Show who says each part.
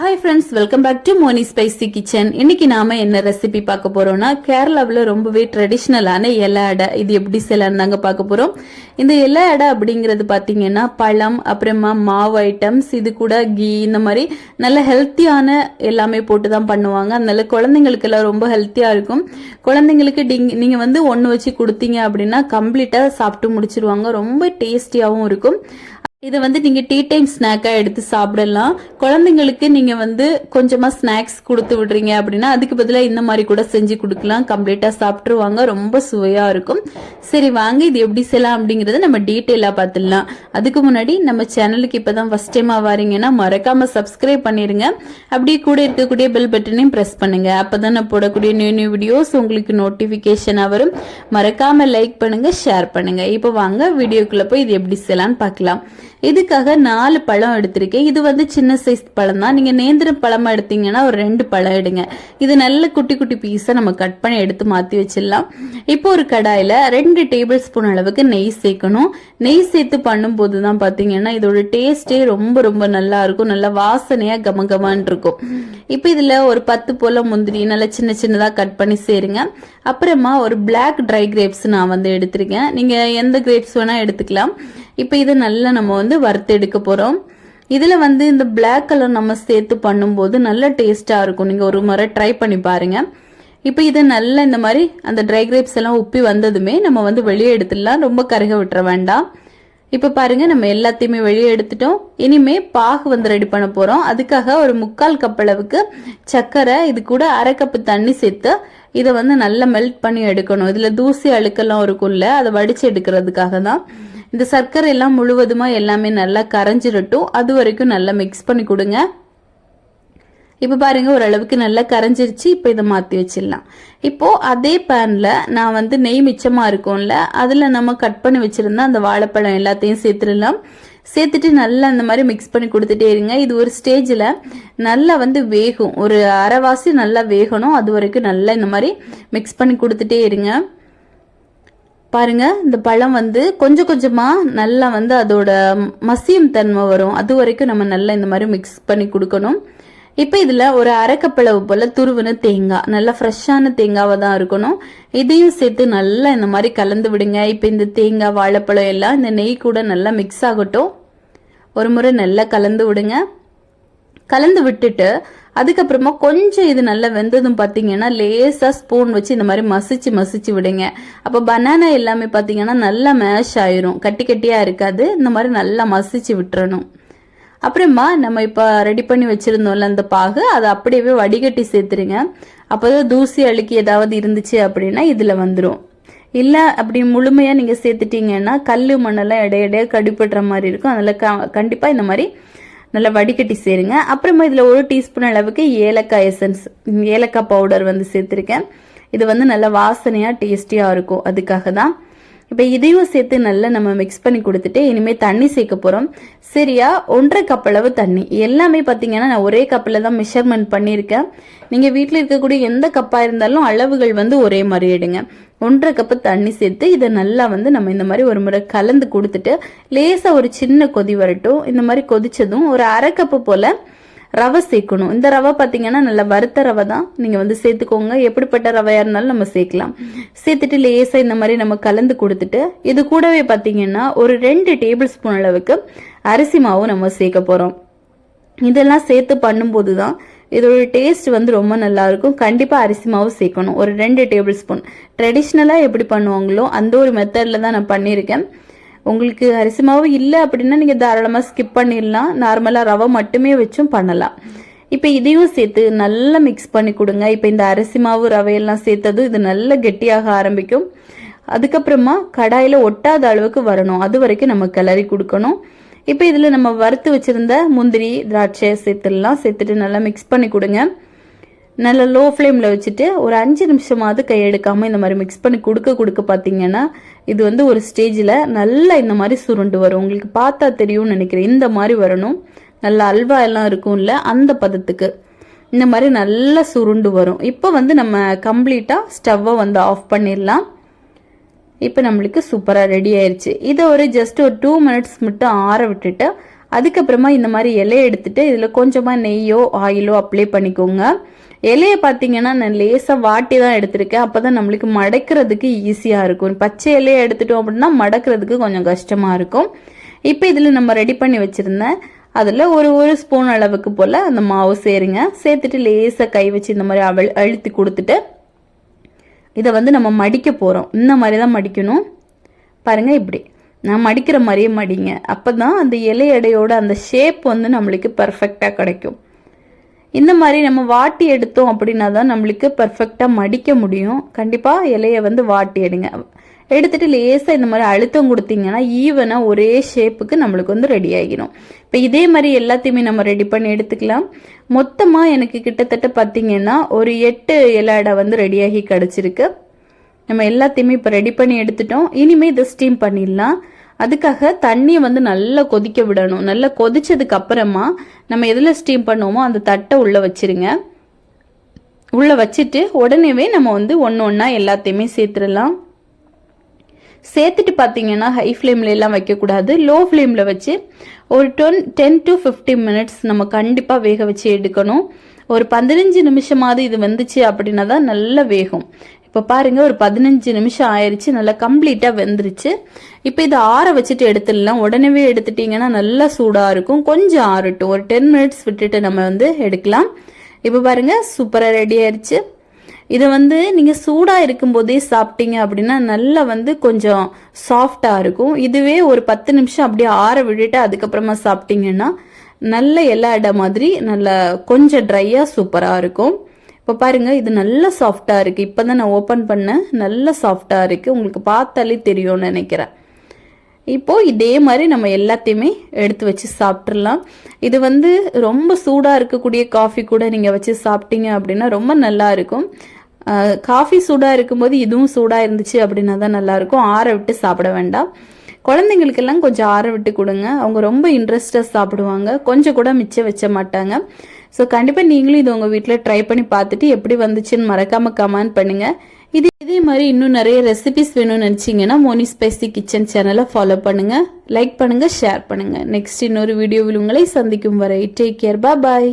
Speaker 1: Hi friends welcome back to Moni spicy kitchen இன்னைக்கு நாம என்ன ரெசிபி பார்க்க போறோம்னா கேரளாவில் ரொம்பவே ட்ரெடிஷ்னலான இலை அடை. இது எப்படி செய்யலாம்னு தாங்க பார்க்க போறோம். இந்த இலை அடை அப்படிங்கிறது பார்த்தீங்கன்னா பழம் அப்புறமா மாவு ஐட்டம்ஸ் இது கூட கீ இந்த மாதிரி நல்ல ஹெல்த்தியான எல்லாமே போட்டு தான் பண்ணுவாங்க. அதனால குழந்தைங்களுக்கு எல்லாம் ரொம்ப ஹெல்த்தியா இருக்கும். குழந்தைங்களுக்கு டிங்- நீங்க வந்து ஒன்று வச்சு கொடுத்தீங்க அப்படின்னா கம்ப்ளீட்டா சாப்பிட்டு முடிச்சிருவாங்க. ரொம்ப டேஸ்டியாகவும் இருக்கும். இதை வந்து நீங்கள் டீ டைம் ஸ்நாக்காக எடுத்து சாப்பிடலாம். குழந்தைங்களுக்கு நீங்கள் வந்து கொஞ்சமாக ஸ்நாக்ஸ் கொடுத்து விடுறீங்க அப்படின்னா அதுக்கு பதிலாக இந்த மாதிரி கூட செஞ்சு கொடுக்கலாம். கம்ப்ளீட்டாக சாப்பிட்ருவாங்க ரொம்ப சுவையாக இருக்கும். சரி வாங்க இது எப்படி செய்யலாம் அப்படிங்கிறத நம்ம டீட்டெயிலாக பார்த்துடலாம். அதுக்கு முன்னாடி நம்ம சேனலுக்கு இப்போ தான் ஃபர்ஸ்ட் டைமாக வரீங்கன்னா மறக்காமல் சப்ஸ்கிரைப் பண்ணிடுங்க அப்படியே கூட இருக்கக்கூடிய பெல் பட்டனையும் ப்ரெஸ் பண்ணுங்கள் அப்போ தான் நான் போடக்கூடிய நியூ நியூ வீடியோஸ் உங்களுக்கு நோட்டிஃபிகேஷனாக வரும். மறக்காமல் லைக் பண்ணுங்கள் ஷேர் பண்ணுங்கள் இப்போ வாங்க வீடியோக்குள்ளே போய் இது எப்படி செய்யலாம்னு பார்க்கலாம். இதுக்காக நாலு பழம் எடுத்திருக்கேன். இது வந்து சின்ன சைஸ் பழம் தான் நீங்கள் நேந்திர பழமாக எடுத்தீங்கன்னா ஒரு ரெண்டு பழம் எடுங்க. இது நல்ல குட்டி குட்டி பீஸை நம்ம கட் பண்ணி எடுத்து மாற்றி வச்சிடலாம். இப்போ ஒரு கடாயில் ரெண்டு டேபிள் ஸ்பூன் அளவுக்கு நெய் சேர்க்கணும். நெய் சேர்த்து பண்ணும்போது தான் பார்த்தீங்கன்னா இதோட டேஸ்டே ரொம்ப ரொம்ப நல்லா இருக்கும். நல்லா வாசனையாக கமகமான் இருக்கும். இப்போ இதில் ஒரு பத்து போல முந்திரி நல்லா சின்ன சின்னதாக கட் பண்ணி சேருங்க. அப்புறமா ஒரு பிளாக் ட்ரை கிரேப்ஸ் நான் வந்து எடுத்திருக்கேன். நீங்கள் எந்த கிரேப்ஸ் வேணால் எடுத்துக்கலாம். இப்போ இதை நல்லா நம்ம வந்து வறுத்து எடுக்க போகிறோம் இதில் வந்து இந்த பிளாக் கலர் நம்ம சேர்த்து பண்ணும்போது நல்ல டேஸ்ட்டாக இருக்கும். நீங்கள் ஒரு முறை ட்ரை பண்ணி பாருங்கள் இப்போ இது நல்லா இந்த மாதிரி அந்த ட்ரை கிரேப்ஸ் எல்லாம் உப்பி வந்ததுமே நம்ம வந்து வெளியே எடுத்துடலாம். ரொம்ப கருக விட்டுற வேண்டாம். இப்போ பாருங்க நம்ம எல்லாத்தையுமே வெளியே எடுத்துட்டோம். இனிமே பாகு வந்து ரெடி பண்ண போறோம். அதுக்காக ஒரு முக்கால் கப் அளவுக்கு சர்க்கரை இது கூட அரை கப்பு தண்ணி சேர்த்து இதை வந்து நல்லா மெல்ட் பண்ணி எடுக்கணும். இதுல தூசி அழுக்கெல்லாம் இருக்கும்ல அதை வடிச்சு எடுக்கிறதுக்காக தான். இந்த சர்க்கரை எல்லாம் முழுவதுமா எல்லாமே நல்லா கரைஞ்சிடட்டும் அது வரைக்கும் நல்லா மிக்ஸ் பண்ணி கொடுங்க. இப்போ பாருங்க ஓரளவுக்கு நல்லா கரைஞ்சிருச்சு. இப்போ இதை மாற்றி வச்சிடலாம். இப்போ அதே பேனில் நான் வந்து நெய் மிச்சமாக இருக்கும்ல அதில் நம்ம கட் பண்ணி வச்சுருந்தா அந்த வாழைப்பழம் எல்லாத்தையும் சேர்த்துடலாம். சேர்த்துட்டு நல்லா அந்த மாதிரி மிக்ஸ் பண்ணி கொடுத்துட்டே இருங்க. இது ஒரு ஸ்டேஜில் நல்லா வந்து வேகும். ஒரு அரைவாசி நல்லா வேகணும். அது வரைக்கும் நல்லா இந்த மாதிரி மிக்ஸ் பண்ணி கொடுத்துட்டே இருங்க. பாருங்க இந்த பழம் வந்து கொஞ்சம் கொஞ்சமாக நல்லா வந்து அதோட மசியம் தன்மை வரும். அது வரைக்கும் நம்ம நல்லா இந்த மாதிரி மிக்ஸ் பண்ணி கொடுக்கணும். இப்போ இதில் ஒரு அரைக்கப்பிளவு போல் துருவின தேங்காய் நல்லா ஃப்ரெஷ்ஷான தேங்காவாக தான் இருக்கணும். இதையும் சேர்த்து நல்லா இந்த மாதிரி கலந்து விடுங்க. இப்போ இந்த தேங்காய் வாழைப்பழம் எல்லாம் இந்த நெய் கூட நல்லா மிக்ஸ் ஆகட்டும். ஒரு முறை நல்லா கலந்து விடுங்க. கலந்து விட்டுட்டு அதுக்கப்புறமா கொஞ்சம் இது நல்லா வெந்ததும் பார்த்தீங்கன்னா லேசாக ஸ்பூன் வச்சு இந்த மாதிரி மசிச்சு மசிச்சு விடுங்க. அப்போ பனானா எல்லாமே பார்த்தீங்கன்னா நல்லா மேஷ் ஆயிரும். கட்டி கட்டியாக இருக்காது. இந்த மாதிரி நல்லா மசிச்சு விட்டுறணும். அப்புறமா நம்ம இப்போ ரெடி பண்ணி வச்சிருந்தோம்ல அந்த பாகு அதை அப்படியே வடிகட்டி சேர்த்துருங்க. அப்போதான் தூசி அழுக்கி ஏதாவது இருந்துச்சு அப்படின்னா இதில் வந்துடும் இல்லை அப்படி முழுமையாக நீங்கள் சேர்த்துட்டீங்கன்னா கல் மண்ணெல்லாம் இடையிடையே கடிப்படுற மாதிரி இருக்கும். அதில் க கண்டிப்பாக இந்த மாதிரி நல்லா வடிகட்டி சேருங்க. அப்புறமா இதில் ஒரு டீஸ்பூன் அளவுக்கு ஏலக்காய் எசன்ஸ் ஏலக்காய் பவுடர் வந்து சேர்த்துருக்கேன். இது வந்து நல்லா வாசனையாக டேஸ்டியாக இருக்கும். அதுக்காக தான் இப்போ இதையும் சேர்த்து நல்லா நம்ம மிக்ஸ் பண்ணி கொடுத்துட்டு இனிமேல் தண்ணி சேர்க்க போகிறோம் சரியா? ஒன்றரை கப் அளவு தண்ணி. எல்லாமே பார்த்தீங்கன்னா நான் ஒரே கப்பில் தான் மெஷர்மெண்ட் பண்ணியிருக்கேன். நீங்கள் வீட்டில் இருக்கக்கூடிய எந்த கப்பாக இருந்தாலும் அளவுகள் வந்து ஒரே மாதிரி எடுங்க. ஒன்றரை கப்பு தண்ணி சேர்த்து இதை நல்லா வந்து நம்ம இந்த மாதிரி ஒரு முறை கலந்து கொடுத்துட்டு லேசாக ஒரு சின்ன கொதி வரட்டும். இந்த மாதிரி கொதிச்சதும் ஒரு அரை கப்பு போல் ரவை சேர்க்கணும். இந்த ரவை பார்த்தீங்கன்னா நல்ல வறுத்த ரவை தான். நீங்கள் வந்து சேர்த்துக்கோங்க. எப்படிப்பட்ட ரவையாக இருந்தாலும் நம்ம சேர்க்கலாம். சேர்த்துட்டு லேசாக இந்த மாதிரி நம்ம கலந்து கொடுத்துட்டு இது கூடவே பார்த்தீங்கன்னா ஒரு ரெண்டு டேபிள் ஸ்பூன் அளவுக்கு அரிசி மாவும் நம்ம சேர்க்க போகிறோம் இதெல்லாம் சேர்த்து பண்ணும்போது தான் இதோட டேஸ்ட் வந்து ரொம்ப நல்லா இருக்கும். கண்டிப்பாக அரிசி மாவு சேர்க்கணும். ஒரு ரெண்டு டேபிள் ஸ்பூன். ட்ரெடிஷ்னலாக எப்படி பண்ணுவாங்களோ அந்த ஒரு மெத்தடில் தான் நான் பண்ணியிருக்கேன். உங்களுக்கு அரிசி மாவு இல்லை அப்படின்னா நீங்கள் தாராளமாக ஸ்கிப் பண்ணிடலாம். நார்மலாக ரவை மட்டுமே வச்சும் பண்ணலாம். இப்போ இதையும் சேர்த்து நல்லா மிக்ஸ் பண்ணி கொடுங்க. இப்போ இந்த அரிசி மாவு ரவையெல்லாம் சேர்த்ததும் இது நல்லா கெட்டியாக ஆரம்பிக்கும். அதுக்கப்புறமா கடாயில் ஒட்டாத அளவுக்கு வரணும். அது வரைக்கும் நம்ம கிளறி கொடுக்கணும். இப்போ இதில் நம்ம வறுத்து வச்சிருந்த முந்திரி திராட்சை சேர்த்துடலாம். சேர்த்துட்டு நல்லா மிக்ஸ் பண்ணி கொடுங்க. நல்லா லோ ஃப்ளேமில் வச்சுட்டு ஒரு அஞ்சு நிமிஷமாவது கை எடுக்காமல் இந்த மாதிரி மிக்ஸ் பண்ணி கொடுக்க கொடுக்க பார்த்தீங்கன்னா இது வந்து ஒரு ஸ்டேஜில் நல்லா இந்த மாதிரி சுருண்டு வரும். உங்களுக்கு பார்த்தா தெரியும்னு நினைக்கிறேன். இந்த மாதிரி வரணும். நல்லா அல்வா எல்லாம் இருக்கும்ல அந்த பதத்துக்கு. இந்த மாதிரி நல்லா சுருண்டு வரும். இப்போ வந்து நம்ம கம்ப்ளீட்டாக ஸ்டவ்வை வந்து ஆஃப் பண்ணிடலாம். இப்போ நம்மளுக்கு சூப்பராக ரெடி ஆயிடுச்சு இதை ஒரு ஜஸ்ட் ஒரு டூ மினிட்ஸ் மட்டும் ஆற விட்டுட்டு அதுக்கப்புறமா இந்த மாதிரி இலையை எடுத்துட்டு இதில் கொஞ்சமாக நெய்யோ ஆயிலோ அப்ளை பண்ணிக்கோங்க. இலையை பார்த்தீங்கன்னா நான் லேசாக வாட்டி தான் எடுத்திருக்கேன். அப்போ தான் நம்மளுக்கு மடக்கிறதுக்கு ஈஸியாக இருக்கும். பச்சை இலையை எடுத்துட்டோம் அப்படின்னா மடக்கிறதுக்கு கொஞ்சம் கஷ்டமாக இருக்கும். இப்போ இதில் நம்ம ரெடி பண்ணி வச்சுருந்தேன் அதில் ஒரு ஒரு ஸ்பூன் அளவுக்கு போல் அந்த மாவு சேருங்க. சேர்த்துட்டு லேசாக கை வச்சு இந்த மாதிரி அவள் அழுத்தி கொடுத்துட்டு இதை வந்து நம்ம மடிக்க போகிறோம் இந்த மாதிரி தான் மடிக்கணும். பாருங்கள் இப்படி. நான் மடிக்கிற மாதிரியே மடிங்க. அப்போ தான் அந்த இலையடையோட அந்த ஷேப் வந்து நம்மளுக்கு பர்ஃபெக்டாக கிடைக்கும். இந்த மாதிரி நம்ம வாட்டி எடுத்தோம் அப்படின்னா தான் நம்மளுக்கு பர்ஃபெக்டாக மடிக்க முடியும். கண்டிப்பாக இலையை வந்து வாட்டி எடுங்க. எடுத்துட்டு லேசாக இந்த மாதிரி அழுத்தம் கொடுத்தீங்கன்னா ஈவனாக ஒரே ஷேப்புக்கு நம்மளுக்கு வந்து ரெடி ஆகிடும். இப்போ இதே மாதிரி எல்லாத்தையுமே நம்ம ரெடி பண்ணி எடுத்துக்கலாம். மொத்தமாக எனக்கு கிட்டத்தட்ட பார்த்தீங்கன்னா ஒரு எட்டு இலாடை வந்து ரெடியாகி கிடச்சிருக்கு. நம்ம எல்லாத்தையுமே இப்போ ரெடி பண்ணி எடுத்துட்டோம். இனிமேல் இதை ஸ்டீம் பண்ணிடலாம். அதுக்காக தண்ணியை வந்து நல்லா கொதிக்க விடணும். நல்லா கொதிச்சதுக்கு அப்புறமா நம்ம எதில் ஸ்டீம் பண்ணுவோமோ அந்த தட்டை உள்ளே வச்சிருங்க. உள்ளே வச்சுட்டு உடனேவே நம்ம வந்து ஒன்று ஒன்றா எல்லாத்தையுமே சேர்த்துடலாம். சேர்த்துட்டு பார்த்தீங்கன்னா ஹை ஃப்ளேமில் எல்லாம் வைக்கக்கூடாது லோ ஃப்ளேமில் வச்சு ஒரு டொன் டென் டு ஃபிஃப்டீன் மினிட்ஸ் நம்ம கண்டிப்பாக வேக வச்சு எடுக்கணும். ஒரு பதினஞ்சு நிமிஷமாவது இது வந்துச்சு அப்படின்னா தான் நல்லா வேகும். இப்போ பாருங்கள் ஒரு பதினஞ்சு நிமிஷம் ஆயிடுச்சு நல்லா கம்ப்ளீட்டாக வெந்துருச்சு. இப்போ இதை ஆற வச்சுட்டு எடுத்துடலாம். உடனே எடுத்துட்டிங்கன்னா நல்லா சூடாக இருக்கும். கொஞ்சம் ஆறட்டும். ஒரு டென் மினிட்ஸ் விட்டுட்டு நம்ம வந்து எடுக்கலாம். இப்போ பாருங்கள் சூப்பராக ரெடி ஆயிடுச்சு இதை வந்து நீங்கள் சூடாக இருக்கும்போதே சாப்பிட்டீங்க அப்படின்னா நல்லா வந்து கொஞ்சம் சாஃப்டாக இருக்கும். இதுவே ஒரு பத்து நிமிஷம் அப்படியே ஆற விட்டுட்டு அதுக்கப்புறமா சாப்பிட்டீங்கன்னா நல்ல எல்லா இடம் மாதிரி நல்ல கொஞ்சம் ட்ரையாக சூப்பராக இருக்கும். இப்போ பாருங்கள் இது நல்ல சாஃப்டாக இருக்குது இப்போ தான் நான் ஓப்பன் பண்ணேன். நல்ல சாஃப்டாக இருக்குது உங்களுக்கு பார்த்தாலே தெரியும்னு நினைக்கிறேன். இப்போது இதே மாதிரி நம்ம எல்லாத்தையுமே எடுத்து வச்சு சாப்பிட்றலாம் இது வந்து ரொம்ப சூடாக இருக்கக்கூடிய காஃபி கூட நீங்கள் வச்சு சாப்பிட்டீங்க அப்படின்னா ரொம்ப நல்லா இருக்கும். காஃபி சூடாக இருக்கும்போது இதுவும் சூடாக இருந்துச்சு அப்படின்னா தான் நல்லாயிருக்கும் ஆற விட்டு சாப்பிட வேண்டாம். குழந்தைங்களுக்கெல்லாம் கொஞ்சம் ஆற விட்டு கொடுங்க. அவங்க ரொம்ப இன்ட்ரெஸ்டாக சாப்பிடுவாங்க. கொஞ்சம் கூட மிச்சம் வச்ச மாட்டாங்க. ஸோ கண்டிப்பாக நீங்களும் இது உங்கள் வீட்டில் ட்ரை பண்ணி பார்த்துட்டு எப்படி வந்துச்சுன்னு மறக்காமல் கமெண்ட் பண்ணுங்கள் இது இதே மாதிரி இன்னும் நிறைய ரெசிபிஸ் வேணும்னு நினச்சிங்கன்னா மோனி ஸ்பைசி கிச்சன் சேனலை ஃபாலோ பண்ணுங்கள் லைக் பண்ணுங்கள் ஷேர் பண்ணுங்கள் நெக்ஸ்ட் இன்னொரு வீடியோவில் உங்களை சந்திக்கும் வரை டேக் கேர் பா பாய்